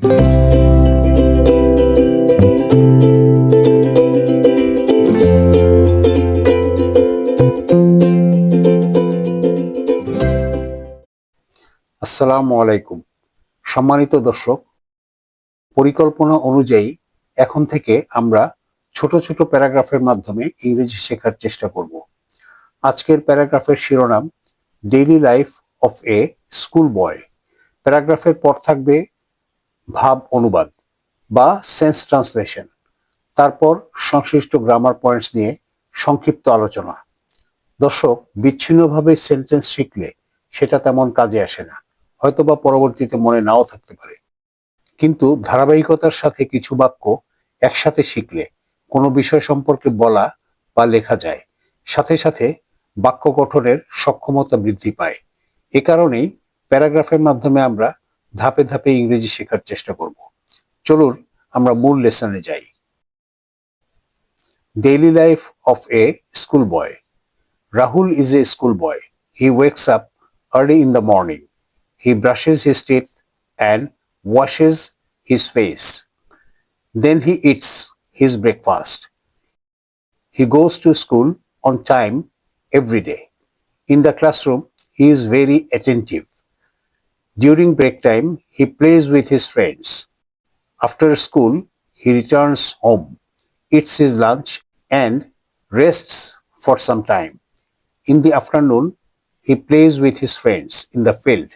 আসসালামু আলাইকুম। সম্মানিত দর্শক, পরিকল্পনা অনুযায়ী এখন থেকে আমরা ছোট ছোট প্যারাগ্রাফের মাধ্যমে ইংরেজি শেখার চেষ্টা করব। আজকের প্যারাগ্রাফের শিরোনাম, daily life of a school boy প্যারাগ্রাফের পর থাকবে ভাব অনুবাদ বা সেন্স ট্রান্সলেশন তারপর সংশ্লিষ্ট গ্রামার পয়েন্টস নিয়ে সংক্ষিপ্ত আলোচনা। দর্শক, বিচ্ছিন্নভাবে সেন্টেন্স শিখলে সেটা তেমন কাজে আসে না। হয়তোবা পরবর্তীতে মনে নাও থাকতে পারে। কিন্তু ধারাবাহিকতার সাথে কিছু বাক্য একসাথে শিখলে কোনো বিষয় সম্পর্কে বলা বা লেখা যায়। সাথে সাথে বাক্য গঠনের সক্ষমতা বৃদ্ধি পায়। এ কারণেই প্যারাগ্রাফের মাধ্যমে আমরা ধাপে ধাপে ইংরেজি শেখার চেষ্টা করব চলুন আমরা মূল লেসনে যাই daily life of a school boy Rahul is a school boy he wakes up early in the morning. He brushes his teeth and washes his face. Then he eats his breakfast. He goes to school on time every day. In the classroom, he is very attentive. During break time, he plays with his friends. After school, he returns home, eats his lunch, and rests for some time. In the afternoon, he plays with his friends in the field.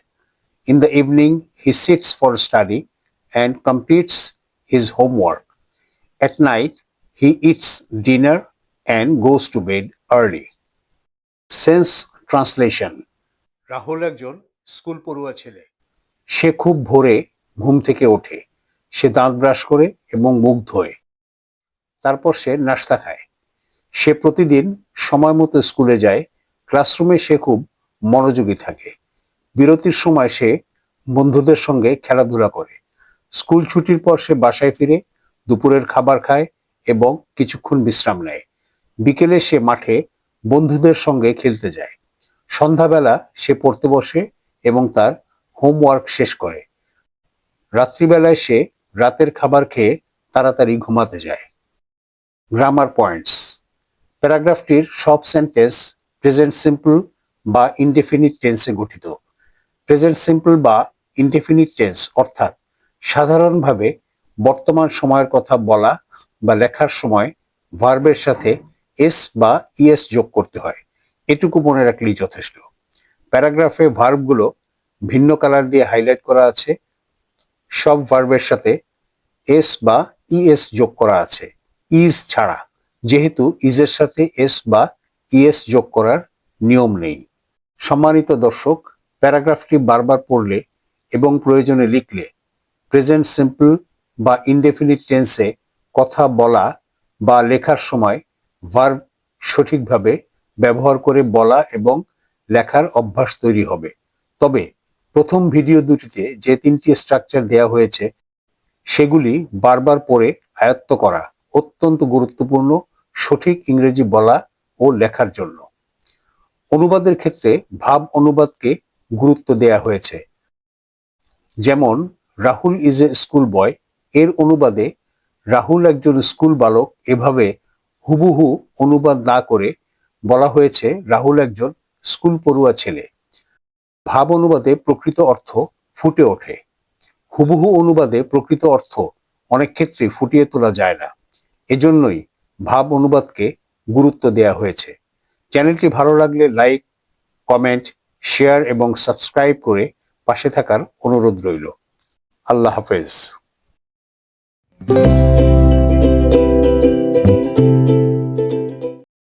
In the evening, he sits for study and completes his homework. At night, he eats dinner and goes to bed early. Sense translation Rahul একজন school পড়ুয়া ছেলে। সে খুব ভোরে ঘুম থেকে ওঠে। সে দাঁত brush করে এবং মুখ ধোয়। তারপর সে নাস্তা খায়। সে প্রতিদিন সময় মতো স্কুলে যায়। ক্লাসরুমে সে খুব মনোযোগী থাকে। বিরতির সময় সে বন্ধুদের সঙ্গে খেলাধুলা করে। স্কুল ছুটির পর সে বাসায় ফিরে, দুপুরের খাবার খায় এবং কিছুক্ষণ বিশ্রাম নেয়। বিকেলে সে মাঠে বন্ধুদের সঙ্গে খেলতে যায়। সন্ধ্যাবেলা সে পড়তে বসে এবং তার হোমওয়ার্ক শেষ করে। রাত্রিবেলায় সে রাতের খাবার খেয়ে তাড়াতাড়ি ঘুমাতে যায়। গ্রামার পয়েন্টস প্যারাগ্রাফটির সব সেন্টেন্স প্রেজেন্ট সিম্পল বা ইনডেফিনিট টেন্সে গঠিত। প্রেজেন্ট সিম্পল বা ইনডেফিনিট টেন্স অর্থাৎ সাধারণভাবে বর্তমান সময়ের কথা বলা বা লেখার সময় ভার্বের সাথে এস বা ইএস যোগ করতে হয়। এটুকু মনে রাখলেই যথেষ্ট। প্যারাগ্রাফে ভার্বগুলো ভিন্ন কালার দিয়ে হাইলাইট করা আছে। সব ভার্বের সাথে এস বা ইএস যোগ করা আছে। ইজ ছাড়া, যেহেতু ইজের সাথে এস বা ইএস যোগ করার নিয়ম নেই। সম্মানিত দর্শক, প্যারাগ্রাফটি বারবার পড়লে এবং প্রয়োজনে লিখলে প্রেজেন্ট সিম্পল বা ইনডেফিনিট টেন্সে কথা বলা বা লেখার সময় ভার্ব সঠিকভাবে ব্যবহার করে বলা এবং লেখার অভ্যাস তৈরি হবে। তবে প্রথম ভিডিও দুটিতে যে তিনটি স্ট্রাকচার দেওয়া হয়েছে, সেগুলি বারবার পড়ে আয়ত্ত করা অত্যন্ত গুরুত্বপূর্ণ, সঠিক ইংরেজি বলা ও লেখার জন্য। অনুবাদের ক্ষেত্রে ভাব অনুবাদকে গুরুত্ব দেয়া হয়েছে। যেমন, Rahul is a school boy, এর অনুবাদে রাহুল একজন স্কুল বালক এভাবে হুবহু অনুবাদ না করে বলা হয়েছে, রাহুল একজন স্কুল পড়ুয়া ছেলে। ভাব অনুবাদে প্রকৃত অর্থ ফুটে ওঠে। হুবহু অনুবাদে প্রকৃত অর্থ অনেক ক্ষেত্রে ফুটিয়ে তোলা যায় না। এজন্যই ভাব অনুবাদকে গুরুত্ব দেয়া হয়েছে। চ্যানেলটি ভালো লাগলে লাইক, কমেন্ট, শেয়ার এবং সাবস্ক্রাইব করে পাশে থাকার অনুরোধ রইল। আল্লাহ হাফেজ।